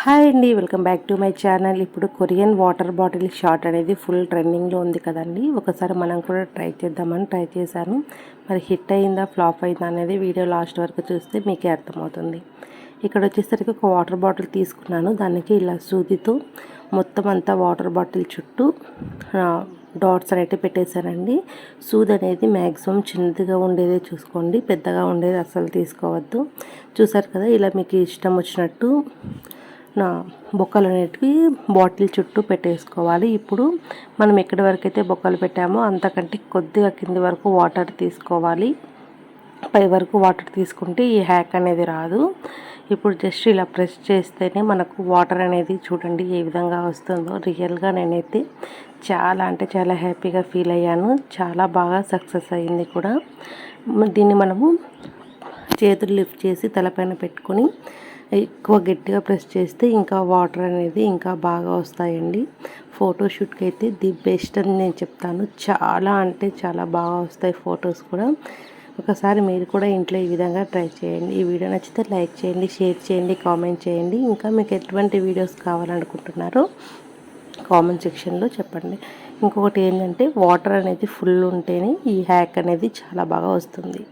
Hi అండి welcome back to my channel. ఇప్పుడు Korean water bottle short అనేది full ట్రెండింగ్లో ఉంది కదండి. ఒకసారి మనం కూడా ట్రై చేద్దామని ట్రై చేశాను. మరి హిట్ అయిందా ఫ్లాప్ అయిందా అనేది వీడియో లాస్ట్ వరకు చూస్తే మీకే అర్థమవుతుంది. ఇక్కడ వచ్చేసరికి ఒక వాటర్ బాటిల్ తీసుకున్నాను. దానికి ఇలా సూదితో మొత్తం అంతా వాటర్ బాటిల్ చుట్టూ డాట్స్ అనేవి పెట్టేశానండి. సూది అనేది మ్యాక్సిమం చిన్నదిగా ఉండేదే చూసుకోండి పెద్దగా ఉండేది అస్సలు తీసుకోవద్దు. చూసారు కదా ఇలా మీకు ఇష్టం వచ్చినట్టు నా బొక్కలు అనేటివి బాటిల్ చుట్టూ పెట్టేసుకోవాలి. ఇప్పుడు మనం ఎక్కడి వరకు అయితే బొక్కలు పెట్టామో అంతకంటే కొద్దిగా కింది వరకు వాటర్ తీసుకోవాలి. పై వరకు వాటర్ తీసుకుంటే ఈ హ్యాక్ అనేది రాదు. ఇప్పుడు జస్ట్ ఇలా ప్రెస్ చేస్తేనే మనకు వాటర్ అనేది చూడండి ఏ విధంగా వస్తుందో. రియల్గా నేనైతే చాలా అంటే చాలా హ్యాపీగా ఫీల్ అయ్యాను. చాలా బాగా సక్సెస్ అయ్యింది కూడా. దీన్ని మనము చేతులు లిఫ్ట్ చేసి తలపైన పెట్టుకొని ఎక్కువ గట్టిగా ప్రెస్ చేస్తే ఇంకా వాటర్ అనేది ఇంకా బాగా వస్తాయండి. ఫోటోషూట్కి అయితే ది బెస్ట్ అని నేను చెప్తాను. చాలా అంటే చాలా బాగా వస్తాయి ఫొటోస్ కూడా. ఒకసారి మీరు కూడా ఇంట్లో ఈ విధంగా ట్రై చేయండి. ఈ వీడియో నచ్చితే లైక్ చేయండి షేర్ చేయండి కామెంట్ చేయండి. ఇంకా మీకు ఎటువంటి వీడియోస్ కావాలనుకుంటున్నారో కామెంట్ సెక్షన్లో చెప్పండి. ఇంకొకటి ఏంటంటే వాటర్ అనేది ఫుల్ ఉంటేనే ఈ హ్యాక్ అనేది చాలా బాగా వస్తుంది.